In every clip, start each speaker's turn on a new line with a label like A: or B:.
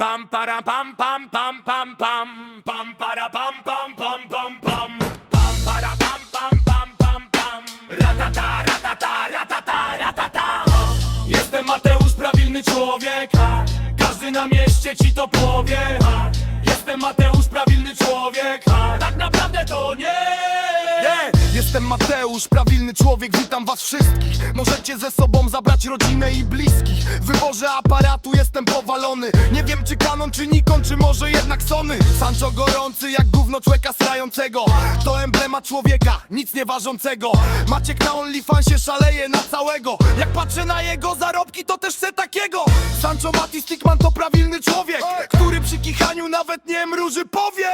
A: Pam para pam pam pam pam pam. Pam para pam pam pam pam pam. Pam para pam pam pam pam pam. Ratata ratata ratata ratata. Jestem Mateusz, prawilny człowiek. Każdy na mieście ci to powie. Jestem Mateusz, prawilny człowiek. Tak naprawdę to nie
B: jestem Mateusz, prawilny człowiek, witam was wszystkich. Możecie ze sobą zabrać rodzinę i bliskich. W wyborze aparatu jestem powalony. Nie wiem czy Canon, czy Nikon, czy może jednak Sony. Sancho gorący jak gówno człowieka srającego To emblemat człowieka, nic nie ważącego. Maciek na OnlyFansie szaleje na całego. Jak patrzę na jego zarobki, to też chcę takiego. Sancho Mati Stickman to prawilny człowiek Który przy kichaniu nawet nie mruży powie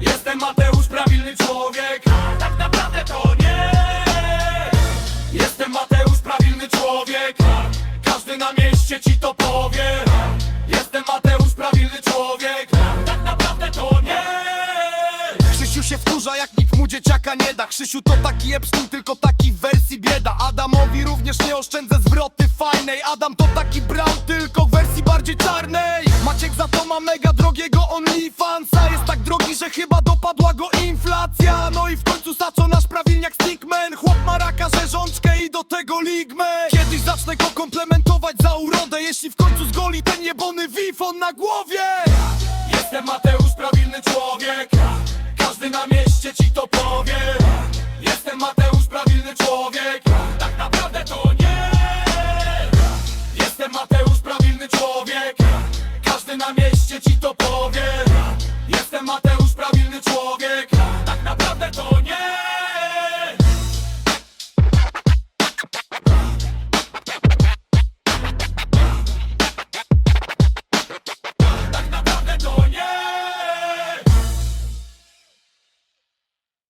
A: Jestem Mateusz, prawilny człowiek. Tak naprawdę to nie. Jestem Mateusz, prawilny człowiek. Każdy na mieście ci to powie. Jestem Mateusz, prawilny człowiek. Tak naprawdę to nie.
B: Krzysiu się wkurza jak nikt mu dzieciaka nie da. Krzysiu to taki Epstein, tylko taki w wersji bieda. Adamowi również nie oszczędzę zwroty fajnej. Adam to taki Brown, tylko w wersji bardziej czarnej Maciek za to ma mega drogiego OnlyFansa. Jest tak drogi, że chyba dopadła go inflacja. No i w końcu Saco nasz prawilniak Stickman Chłop ma raka, rzeżączkę i do tego ligmę. Kiedyś zacznę go komplementować za urodę. Jeśli w końcu zgoli ten jebony wifon na głowie.
A: Jestem Mateusz, prawilny człowiek. Każdy na mieście ci to powie. Jestem Mateusz, prawilny człowiek na mieście ci to powie Jestem Mateusz, prawilny człowiek